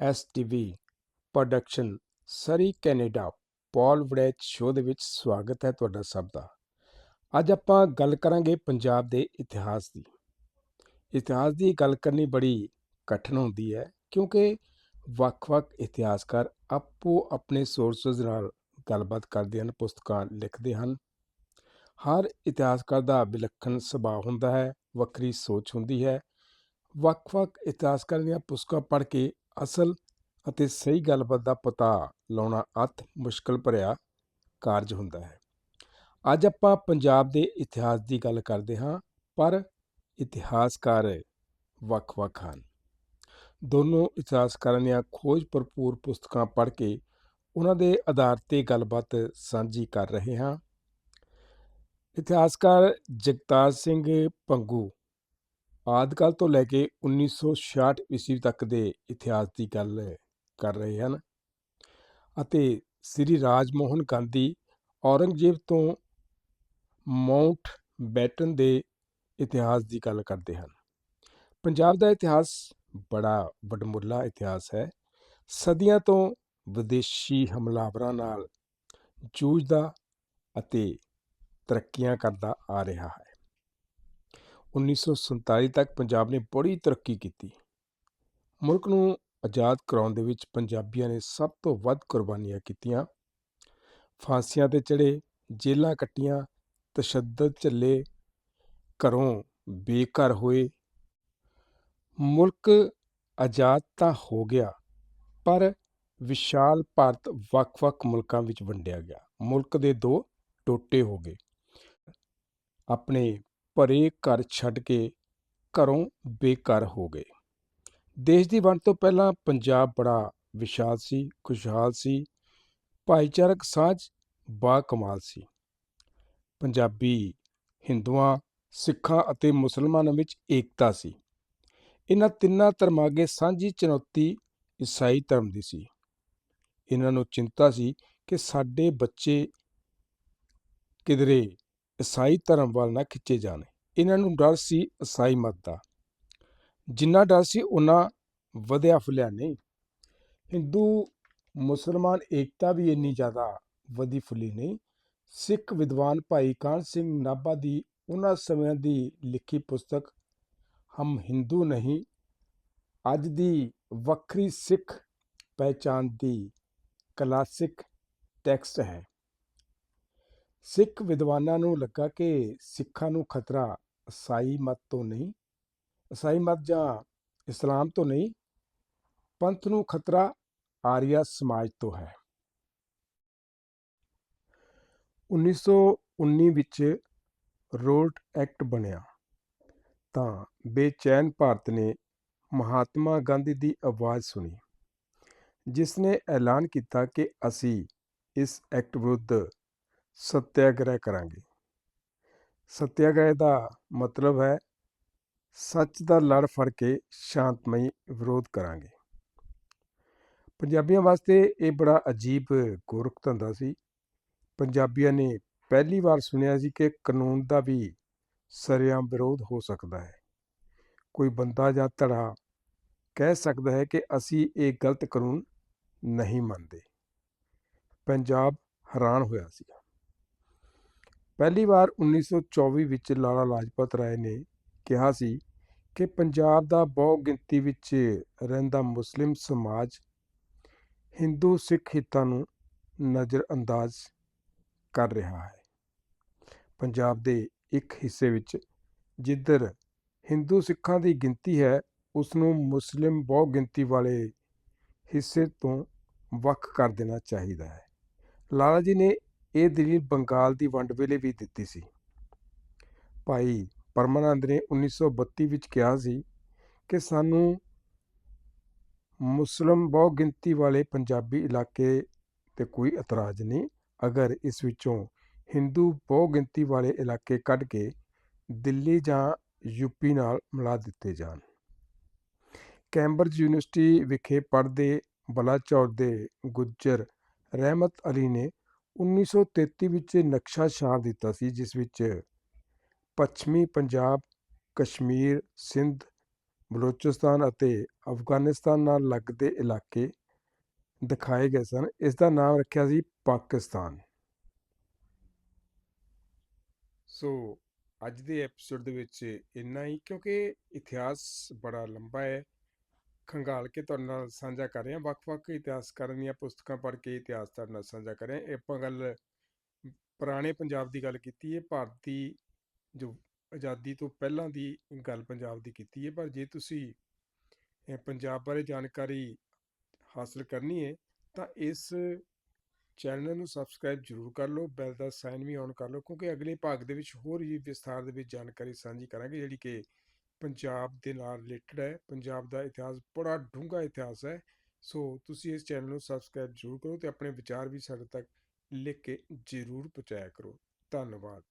STV production Surrey Canada, Paul Waraich show ਦੇ ਵਿੱਚ ਸਵਾਗਤ ਹੈ ਤੁਹਾਡਾ ਸਭ ਦਾ। ਅੱਜ ਆਪਾਂ ਗੱਲ ਕਰਾਂਗੇ ਪੰਜਾਬ ਦੇ ਇਤਿਹਾਸ ਦੀ। ਇਤਿਹਾਸ ਦੀ ਗੱਲ ਕਰਨੀ ਬੜੀ ਕਠਿਨ ਹੁੰਦੀ ਹੈ ਕਿਉਂਕਿ ਵੱਖ-ਵੱਖ ਇਤਿਹਾਸਕਾਰ ਆਪੋ ਆਪਣੇ ਸੋਰਸਸ ਨਾਲ ਗੱਲਬਾਤ ਕਰਦੇ ਹਨ, ਪੁਸਤਕਾਂ ਲਿਖਦੇ ਹਨ। ਹਰ ਇਤਿਹਾਸਕਾਰ ਦਾ ਵਿਲੱਖਣ ਸੁਭਾਅ ਹੁੰਦਾ ਹੈ, ਵੱਖਰੀ ਸੋਚ ਹੁੰਦੀ ਹੈ। ਵੱਖ-ਵੱਖ ਇਤਿਹਾਸਕਾਰਾਂ ਦੀਆਂ ਪੁਸਤਕਾਂ ਪੜ੍ਹ ਕੇ ਅਸਲ ਅਤੇ ਸਹੀ ਗੱਲਬਾਤ ਦਾ ਪਤਾ ਲਾਉਣਾ ਅਤ ਮੁਸ਼ਕਲ ਭਰਿਆ ਕਾਰਜ ਹੁੰਦਾ ਹੈ। ਅੱਜ ਆਪਾਂ ਪੰਜਾਬ ਦੇ ਇਤਿਹਾਸ ਦੀ ਗੱਲ ਕਰਦੇ ਹਾਂ, ਪਰ ਇਤਿਹਾਸਕਾਰ ਵੱਖ-ਵੱਖ ਹਨ। ਦੋਨੋਂ ਇਤਿਹਾਸਕਾਰਾਂ ਦੀਆਂ ਖੋਜ ਭਰਪੂਰ ਪੁਸਤਕਾਂ ਪੜ੍ਹ ਕੇ ਉਹਨਾਂ ਦੇ ਆਧਾਰ ਤੇ ਗੱਲਬਾਤ ਸਾਂਝੀ ਕਰ ਰਹੇ ਹਾਂ। ਇਤਿਹਾਸਕਾਰ ਜਗਤਾਰ ਸਿੰਘ ਪੰਗੂ ਆਦਿਕਾਲ ਤੋਂ ਲੈ ਕੇ 1966 ਈਸਵੀ ਤੱਕ ਦੇ ਇਤਿਹਾਸ ਦੀ ਗੱਲ ਕਰ ਰਹੇ ਹਨ ਅਤੇ ਸ੍ਰੀ ਰਾਜਮੋਹਨ ਗਾਂਧੀ ਔਰੰਗਜ਼ੇਬ ਤੋਂ ਮਾਊਂਟ ਬੈਟਨ ਦੇ ਇਤਿਹਾਸ ਦੀ ਗੱਲ ਕਰਦੇ ਹਨ। ਪੰਜਾਬ ਦਾ ਇਤਿਹਾਸ ਬੜਾ ਵਡਮੁੱਲਾ ਇਤਿਹਾਸ ਹੈ। ਸਦੀਆਂ ਤੋਂ ਵਿਦੇਸ਼ੀ ਹਮਲਾਵਰਾਂ ਨਾਲ ਜੂਝਦਾ ਅਤੇ ਤਰੱਕੀਆਂ ਕਰਦਾ ਆ ਰਿਹਾ ਹੈ। 1947 ਤੱਕ ਪੰਜਾਬ ਨੇ ਬੜੀ ਤਰੱਕੀ ਕੀਤੀ। ਮੁਲਕ ਨੂੰ ਆਜ਼ਾਦ ਕਰਾਉਣ ਦੇ ਵਿੱਚ ਪੰਜਾਬੀਆਂ ਨੇ ਸਭ ਤੋਂ ਵੱਧ ਕੁਰਬਾਨੀਆਂ ਕੀਤੀਆਂ। ਫਾਂਸੀਆਂ ਤੇ ਚੜੇ ਜੇਲ੍ਹਾਂ ਕੱਟੀਆਂ, ਤਸ਼ੱਦਦ ਝੱਲੇ, ਘਰੋਂ ਬੇਘਰ ਹੋਏ। ਮੁਲਕ ਆਜ਼ਾਦ ਤਾਂ ਹੋ ਗਿਆ, ਪਰ ਵਿਸ਼ਾਲ ਭਾਰਤ ਵੱਖ-ਵੱਖ ਮੁਲਕਾਂ ਵਿੱਚ ਵੰਡਿਆ ਗਿਆ। ਮੁਲਕ ਦੇ ਦੋ ਟੋਟੇ ਹੋ ਗਏ। ਆਪਣੇ ਭਰੇ ਘਰ ਛੱਡ ਕੇ ਘਰੋਂ ਬੇਘਰ ਹੋ ਗਏ। ਦੇਸ਼ ਦੀ ਵੰਡ ਤੋਂ ਪਹਿਲਾਂ ਪੰਜਾਬ ਬੜਾ ਵਿਸ਼ਾਲ ਸੀ, ਖੁਸ਼ਹਾਲ ਸੀ, ਭਾਈਚਾਰਕ ਸਾਂਝ ਬਾ ਕਮਾਲ ਸੀ। ਪੰਜਾਬੀ ਹਿੰਦੂਆਂ, ਸਿੱਖਾਂ ਅਤੇ ਮੁਸਲਮਾਨਾਂ ਵਿੱਚ ਏਕਤਾ ਸੀ। ਇਹਨਾਂ ਤਿੰਨਾਂ ਧਰਮਾਂ ਅੱਗੇ ਸਾਂਝੀ ਚੁਣੌਤੀ ਈਸਾਈ ਧਰਮ ਦੀ ਸੀ। ਇਹਨਾਂ ਨੂੰ ਚਿੰਤਾ ਸੀ ਕਿ ਸਾਡੇ ਬੱਚੇ ਕਿਧਰੇ ਈਸਾਈ ਧਰਮ ਵੱਲ ਨਾ ਖਿੱਚੇ ਜਾਣ। ਇਹਨਾਂ ਨੂੰ ਡਰ ਸੀ ਈਸਾਈ ਮਤ ਦਾ। ਜਿੰਨਾ ਡਰ ਸੀ ਉਹਨਾਂ ਵਧਿਆ ਫੁੱਲਿਆ ਨਹੀਂ। ਹਿੰਦੂ, ਮੁਸਲਮਾਨ ਏਕਤਾ ਵੀ ਇੰਨੀ ਜ਼ਿਆਦਾ ਵਧੀ ਫੁੱਲੀ ਨਹੀਂ। ਸਿੱਖ ਵਿਦਵਾਨ ਭਾਈ ਕਾਨ ਸਿੰਘ ਨਾਭਾ ਦੀ ਉਹਨਾਂ ਸਮਿਆਂ ਦੀ ਲਿਖੀ ਪੁਸਤਕ, ਹਮ ਹਿੰਦੂ ਨਹੀਂ, ਅੱਜ ਦੀ ਵੱਖਰੀ ਸਿੱਖ ਪਹਿਚਾਨ ਦੀ ਕਲਾਸਿਕ ਟੈਕਸਟ ਹੈ। ਸਿੱਖ ਵਿਦਵਾਨਾਂ ਨੂੰ ਲੱਗਾ ਕਿ ਸਿੱਖਾਂ ਨੂੰ ਖਤਰਾ ਈਸਾਈ ਮਤ ਤੋਂ ਨਹੀਂ ਈਸਾਈ ਮਤ ਜਾਂ ਇਸਲਾਮ ਤੋਂ ਨਹੀਂ, ਪੰਥ ਨੂੰ ਖਤਰਾ ਆਰੀਆ ਸਮਾਜ ਤੋਂ ਹੈ। 1919 ਵਿੱਚ ਰੋਲਟ ਐਕਟ ਬਣਿਆ। ਤਾਂ ਬੇਚੈਨ ਭਾਰਤ ਨੇ ਮਹਾਤਮਾ ਗਾਂਧੀ ਦੀ ਆਵਾਜ਼ ਸੁਣੀ, ਜਿਸ ਨੇ ਐਲਾਨ ਕੀਤਾ ਕਿ ਅਸੀਂ ਇਸ ਐਕਟ ਵਿਰੁੱਧ ਸਤਿਆਗ੍ਰਹਿ ਕਰਾਂਗੇ। ਸਤਿਆਗ੍ਰਹਿ ਦਾ ਮਤਲਬ ਹੈ, ਸੱਚ ਦਾ ਲੜ ਫੜ ਕੇ ਸ਼ਾਂਤਮਈ ਵਿਰੋਧ ਕਰਾਂਗੇ। ਪੰਜਾਬੀਆਂ ਵਾਸਤੇ ਇਹ ਬੜਾ ਅਜੀਬ ਗੋਰਖ ਧੰਦਾ ਸੀ। ਪੰਜਾਬੀਆਂ ਨੇ ਪਹਿਲੀ ਵਾਰ ਸੁਣਿਆ ਸੀ ਕਿ ਕਾਨੂੰਨ ਦਾ ਵੀ ਸਰਿਆਮ ਵਿਰੋਧ ਹੋ ਸਕਦਾ ਹੈ। ਕੋਈ ਬੰਦਾ ਜਾਂ ਧੜਾ ਕਹਿ ਸਕਦਾ ਹੈ ਕਿ ਅਸੀਂ ਇਹ ਗਲਤ ਕਾਨੂੰਨ ਨਹੀਂ ਮੰਨਦੇ। ਪੰਜਾਬ ਹੈਰਾਨ ਹੋਇਆ ਸੀ। ਪਹਿਲੀ ਵਾਰ 1924 ਵਿੱਚ ਲਾਲਾ ਲਾਜਪਤ ਰਾਏ ਨੇ ਕਿਹਾ ਸੀ ਕਿ ਪੰਜਾਬ ਦਾ ਬਹੁ ਗਿਣਤੀ ਵਿੱਚ ਰਹਿੰਦਾ ਮੁਸਲਿਮ ਸਮਾਜ ਹਿੰਦੂ ਸਿੱਖ ਹਿੱਤਾਂ ਨੂੰ ਨਜ਼ਰਅੰਦਾਜ਼ ਕਰ ਰਿਹਾ ਹੈ। ਪੰਜਾਬ ਦੇ ਇੱਕ ਹਿੱਸੇ ਵਿੱਚ ਜਿੱਧਰ ਹਿੰਦੂ ਸਿੱਖਾਂ ਦੀ ਗਿਣਤੀ ਹੈ ਉਸ ਨੂੰ ਮੁਸਲਿਮ ਬਹੁ ਗਿਣਤੀ ਵਾਲੇ ਹਿੱਸੇ ਤੋਂ ਵੱਖ ਕਰ ਦੇਣਾ ਚਾਹੀਦਾ ਹੈ। ਲਾਲਾ ਜੀ ਨੇ ਇਹ ਦਲੀਲ ਬੰਗਾਲ ਦੀ ਵੰਡ ਵੇਲੇ ਵੀ ਦਿੱਤੀ ਸੀ। ਭਾਈ ਪਰਮਾਨੰਦ ਨੇ 1932 ਵਿੱਚ ਕਿਹਾ ਸੀ ਕਿ ਸਾਨੂੰ ਮੁਸਲਮ ਬਹੁ ਗਿਣਤੀ ਵਾਲੇ ਪੰਜਾਬੀ ਇਲਾਕੇ ਤੇ ਕੋਈ ਇਤਰਾਜ਼ ਨਹੀਂ। ਅਗਰ ਇਸ ਵਿੱਚੋਂ ਹਿੰਦੂ ਬਹੁ ਗਿਣਤੀ ਵਾਲੇ ਇਲਾਕੇ ਕੱਢ ਕੇ ਦਿੱਲੀ ਜਾਂ ਯੂਪੀ ਨਾਲ ਮਿਲਾ ਦਿੱਤੇ ਜਾਣ। ਕੈਂਬਰਜ ਯੂਨੀਵਰਸਿਟੀ ਵਿਖੇ ਪੜ੍ਹਦੇ ਬਲਾਚੌਰ ਦੇ ਗੁੱਜਰ ਰਹਿਮਤ ਅਲੀ ਨੇ 1933 ਵਿੱਚ ਨਕਸ਼ਾ ਛਾਪ ਦਿੱਤਾ ਸੀ, ਜਿਸ ਵਿੱਚ ਪੱਛਮੀ ਪੰਜਾਬ, ਕਸ਼ਮੀਰ, ਸਿੰਧ, ਬਲੋਚਿਸਤਾਨ ਅਤੇ ਅਫਗਾਨਿਸਤਾਨ ਨਾਲ ਲੱਗਦੇ ਇਲਾਕੇ ਦਿਖਾਏ ਗਏ ਸਨ। ਇਸ ਦਾ ਨਾਮ ਰੱਖਿਆ ਸੀ ਪਾਕਿਸਤਾਨ। ਸੋ ਅੱਜ ਦੇ ਐਪੀਸੋਡ ਦੇ ਵਿੱਚ ਇੰਨਾ ਹੀ, ਕਿਉਂਕਿ ਇਤਿਹਾਸ ਬੜਾ ਲੰਬਾ ਹੈ। ਖੰਗਾਲ ਕੇ ਤੁਹਾਡੇ ਨਾਲ ਸਾਂਝਾ ਕਰ ਰਹੇ। ਹਾਂ ਵੱਖ-ਵੱਖ ਇਤਿਹਾਸਕਾਰਾਂ ਦੀਆਂ ਪੁਸਤਕਾਂ ਪੜ੍ਹ ਕੇ ਇਤਿਹਾਸ ਤੁਹਾਡੇ ਨਾਲ ਸਾਂਝਾ ਕਰ ਰਹੇ। ਹਾਂ ਇਹ ਆਪਾਂ ਗੱਲ ਪੁਰਾਣੇ ਪੰਜਾਬ ਦੀ ਗੱਲ ਕੀਤੀ ਹੈ ਭਾਰਤੀ ਜੋ ਆਜ਼ਾਦੀ ਤੋਂ ਪਹਿਲਾਂ ਦੀ ਗੱਲ ਪੰਜਾਬ ਦੀ ਕੀਤੀ ਹੈ ਪਰ ਜੇ ਤੁਸੀਂ ਪੰਜਾਬ ਬਾਰੇ ਜਾਣਕਾਰੀ ਹਾਸਲ ਕਰਨੀ ਹੈ ਤਾਂ ਇਸ ਚੈਨਲ ਨੂੰ ਸਬਸਕ੍ਰਾਈਬ ਜ਼ਰੂਰ ਕਰ ਲਓ। ਬੈਲ ਦਾ ਸਾਈਨ ਵੀ ਔਨ ਕਰ ਲਓ। ਕਿਉਂਕਿ ਅਗਲੇ ਭਾਗ ਦੇ ਵਿੱਚ ਹੋਰ ਵੀ ਵਿਸਥਾਰ ਦੇ ਵਿੱਚ ਜਾਣਕਾਰੀ ਸਾਂਝੀ ਕਰਾਂਗੇ। ਜਿਹੜੀ ਕਿ ਪੰਜਾਬ ਦੇ ਨਾਲ ਰਿਲੇਟਡ ਹੈ, ਪੰਜਾਬ ਦਾ ਇਤਿਹਾਸ ਬੜਾ ਡੂੰਘਾ ਇਤਿਹਾਸ ਹੈ, ਸੋ ਤੁਸੀਂ ਇਸ ਚੈਨਲ ਨੂੰ ਸਬਸਕ੍ਰਾਈਬ ਜ਼ਰੂਰ ਕਰੋ ਤੇ ਆਪਣੇ ਵਿਚਾਰ ਵੀ ਸਾਡੇ ਤੱਕ ਲਿਖ ਕੇ ਜ਼ਰੂਰ ਪਹੁੰਚਾਇਆ ਕਰੋ, ਧੰਨਵਾਦ।